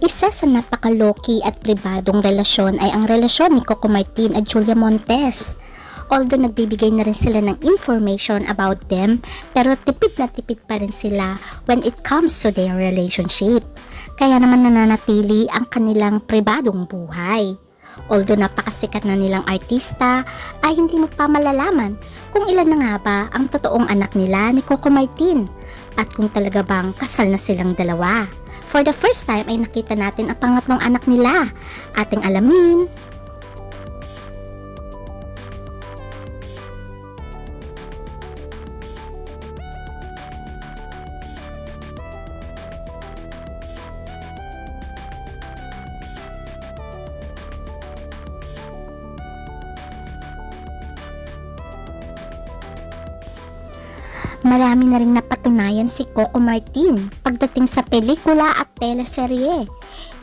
Isa sa napakaloki at pribadong relasyon ay ang relasyon ni Coco Martin at Julia Montes. Although nagbibigay na rin sila ng information about them, pero tipid na tipid pa rin sila when it comes to their relationship. Kaya naman nananatili ang kanilang pribadong buhay. Although napakasikat na nilang artista, ay hindi mo pa malalaman kung ilan na nga ba ang totoong anak nila ni Coco Martin at kung talaga bang kasal na silang dalawa. For the first time ay nakita natin ang pangatlong anak nila. Ating alamin. Marami na rin napatunayan si Coco Martin pagdating sa pelikula at teleserye.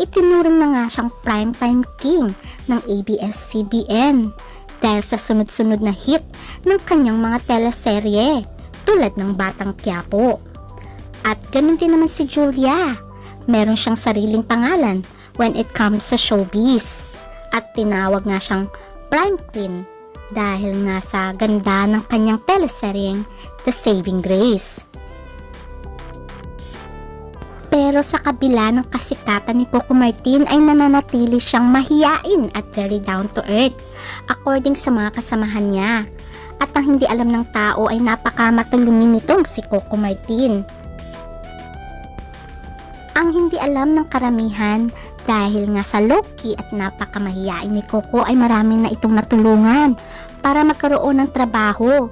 Itinuring na nga siyang primetime king ng ABS-CBN dahil sa sunod-sunod na hit ng kanyang mga teleserye tulad ng Batang Quiapo. At ganun din naman si Julia. Meron siyang sariling pangalan when it comes sa showbiz. At tinawag nga siyang Prime Queen dahil nga sa ganda ng kanyang teleseryeng The Saving Grace. Pero sa kabila ng kasikatan ni Coco Martin ay nananatili siyang mahiyain at very down to earth according sa mga kasamahan niya. At ang hindi alam ng tao ay napakamatulungin nitong si Coco Martin. Ang hindi alam ng karamihan dahil nga sa low-key at napakamahiyain ni Coco ay marami na itong natulungan para magkaroon ng trabaho.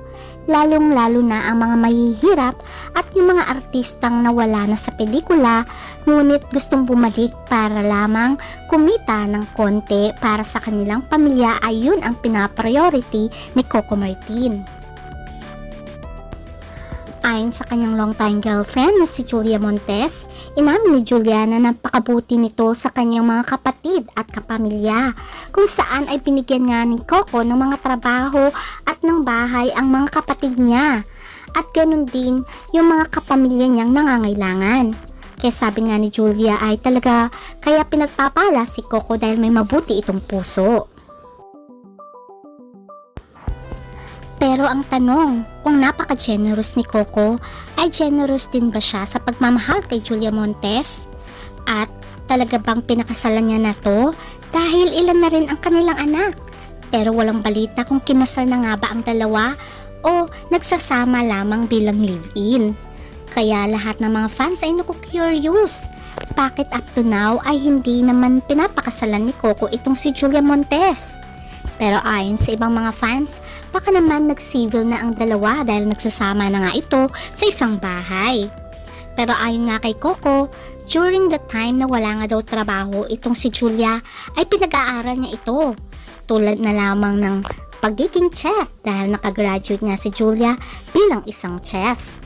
Lalong-lalo na ang mga mahihirap at yung mga artistang nawala na sa pelikula ngunit gustong bumalik para lamang kumita ng konti para sa kanilang pamilya ay yun ang pinapriority ni Coco Martin. Ayon sa kanyang longtime girlfriend na si Julia Montes, inamin ni Julia na napakabuti nito sa kanyang mga kapatid at kapamilya, kung saan ay binigyan nga ni Coco ng mga trabaho at ng bahay ang mga kapatid niya. At ganun din yung mga kapamilya niyang nangangailangan. Kaya sabi nga ni Julia ay talaga kaya pinagpapala si Coco dahil may mabuti itong puso. Pero ang tanong, kung napaka-generous ni Coco, ay generous din ba siya sa pagmamahal kay Julia Montes? At talaga bang pinakasalan niya na to? Dahil ilan na rin ang kanilang anak. Pero walang balita kung kinasal na nga ba ang dalawa o nagsasama lamang bilang live-in. Kaya lahat ng mga fans ay naku-curious. Bakit up to now ay hindi naman pinapakasalan ni Coco itong si Julia Montes? Pero ayon sa ibang mga fans, baka naman nag-civil na ang dalawa dahil nagsasama na nga ito sa isang bahay. Pero ayon nga kay Coco, during the time na wala nga daw trabaho itong si Julia ay pinag-aaral niya ito. Tulad na lamang ng pagiging chef dahil nakagraduate nga si Julia bilang isang chef.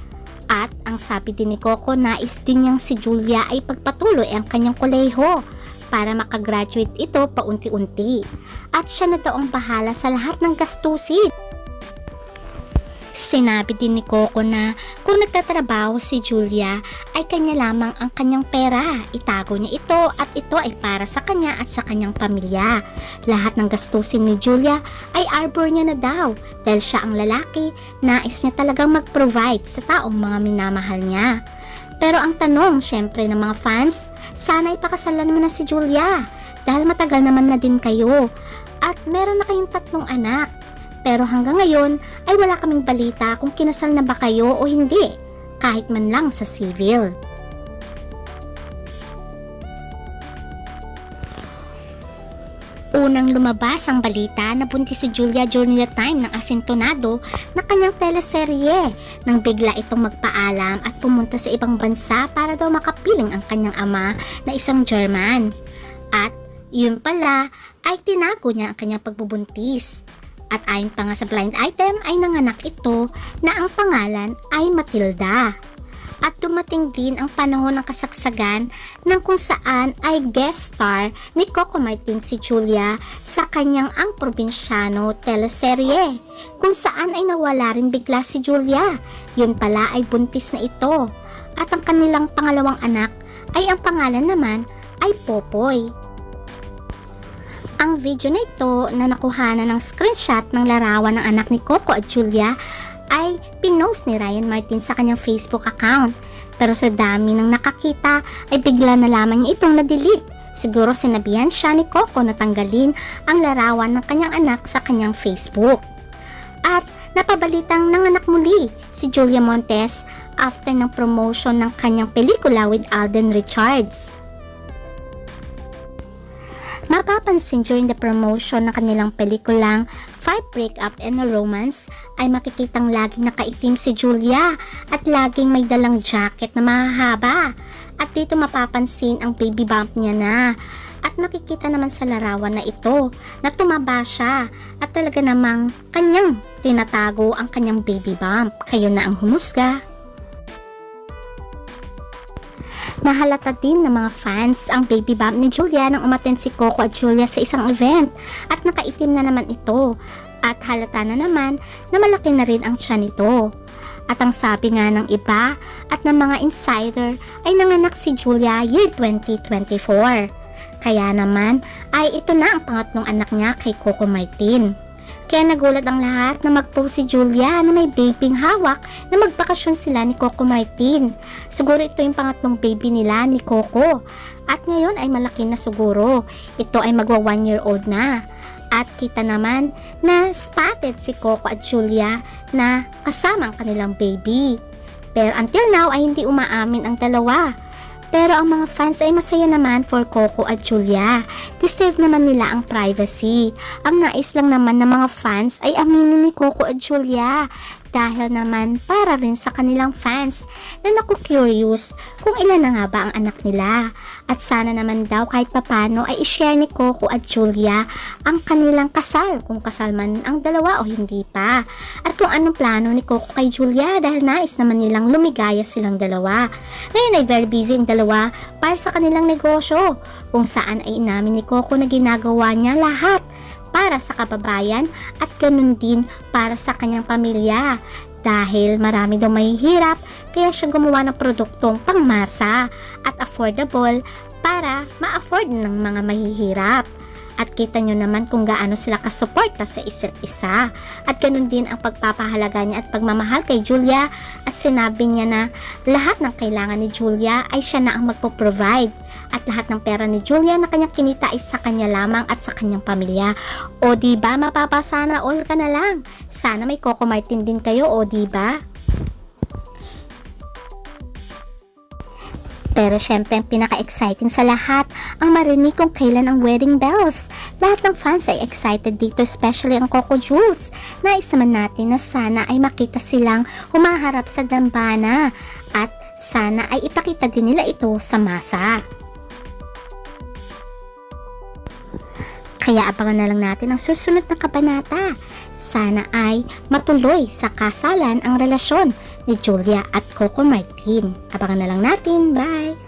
At ang sabi din ni Coco, nais din niyang si Julia ay pagpatuloy ang kanyang koleho para makagraduate ito paunti-unti. At siya na daw ang bahala sa lahat ng gastusin. Sinabi din ni Coco na kung nagtatrabaho si Julia ay kanya lamang ang kanyang pera. Itago niya ito at ito ay para sa kanya at sa kanyang pamilya. Lahat ng gastusin ni Julia ay arbor niya na daw dahil siya ang lalaki, nais niya talagang mag-provide sa taong mga minamahal niya. Pero ang tanong syempre ng mga fans, sana ipakasalan mo na si Julia dahil matagal naman na din kayo at meron na kayong tatlong anak. Pero hanggang ngayon ay wala kaming balita kung kinasal na ba kayo o hindi, kahit man lang sa civil. Unang lumabas ang balita na buntis si Julia during the time ng asintonado na kanyang teleserye nang bigla itong magpaalam at pumunta sa ibang bansa para daw makapiling ang kanyang ama na isang German. At yun pala ay tinago niya ang kanyang pagbubuntis. At ayon pa nga sa blind item ay nanganak ito na ang pangalan ay Matilda. At dumating din ang panahon ng kasagsagan ng kung saan ay guest star ni Coco Martin si Julia sa kanyang Ang Probinsyano teleserye kung saan ay nawala rin bigla si Julia. Yun pala ay buntis na ito. At ang kanilang pangalawang anak ay ang pangalan naman ay Popoy. Ang video na ito na nakuhanan ng screenshot ng larawan ng anak ni Coco at Julia ay pinost ni Ryan Martin sa kanyang Facebook account. Pero sa dami ng nakakita ay bigla na lamang niya itong na-delete. Siguro sinabihan siya ni Coco na tanggalin ang larawan ng kanyang anak sa kanyang Facebook. At napabalitang nanganak muli si Julia Montes after ng promotion ng kanyang pelikula with Alden Richards. Mapapansin during the promotion ng kanilang pelikulang Five Breakup and a Romance ay makikitang laging nakaitim si Julia at laging may dalang jacket na mahahaba. At dito mapapansin ang baby bump niya na. At makikita naman sa larawan na ito na tumaba siya at talaga namang kanyang tinatago ang kanyang baby bump. Kayo na ang humusga. Nahalata din ng mga fans ang baby bump ni Julia nang umaten si Coco at Julia sa isang event at nakaitim na naman ito at halata na naman na malaki na rin ang tiyan nito. At ang sabi nga ng iba at ng mga insider ay nanganak si Julia year 2024. Kaya naman ay ito na ang pangatlong anak niya kay Coco Martin. Kaya nagulat ang lahat na mag-post si Julia na may babying hawak na magbakasyon sila ni Coco Martin. Siguro ito yung pangatlong baby nila ni Coco. At ngayon ay malaki na siguro. Ito ay magwa one year old na. At kita naman na spotted si Coco at Julia na kasama ang kanilang baby. Pero until now ay hindi umaamin ang dalawa. Pero ang mga fans ay masaya naman for Coco at Julia. Deserve naman nila ang privacy. Ang nais lang naman ng mga fans ay aminin ni Coco at Julia. Dahil naman para rin sa kanilang fans na naku-curious kung ilan na nga ba ang anak nila. At sana naman daw kahit papano ay ishare ni Coco at Julia ang kanilang kasal kung kasal man ang dalawa o hindi pa. At kung anong plano ni Coco kay Julia dahil nais naman nilang lumigaya silang dalawa. Ngayon ay very busy ang dalawa para sa kanilang negosyo kung saan ay inamin ni Coco na ginagawa niya lahat para sa kababayan at ganun din para sa kanyang pamilya. Dahil marami daw mahihirap, kaya siya gumawa ng produktong pangmasa at affordable para ma-afford ng mga mahihirap. At kita nyo naman kung gaano sila kasuporta sa isa't isa. At ganun din ang pagpapahalaga niya at pagmamahal kay Julia at sinabi niya na lahat ng kailangan ni Julia ay siya na ang magpo-provide. At lahat ng pera ni Julia na kanyang kinita ay sa kanya lamang at sa kanyang pamilya. O di ba mapapasana all ka na lang. Sana may Coco Martin din kayo o di ba? Pero syempre ang pinaka-exciting sa lahat ang marinig kung kailan ang wedding bells. Lahat ng fans ay excited dito, especially ang Coco Jules. Nais naman natin na sana ay makita silang humaharap sa dambana at sana ay ipakita din nila ito sa masa. Kaya abangan na lang natin ang susunod na kabanata. Sana ay matuloy sa kasalan ang relasyon ni Julia at Coco Martin. Abangan na lang natin. Bye!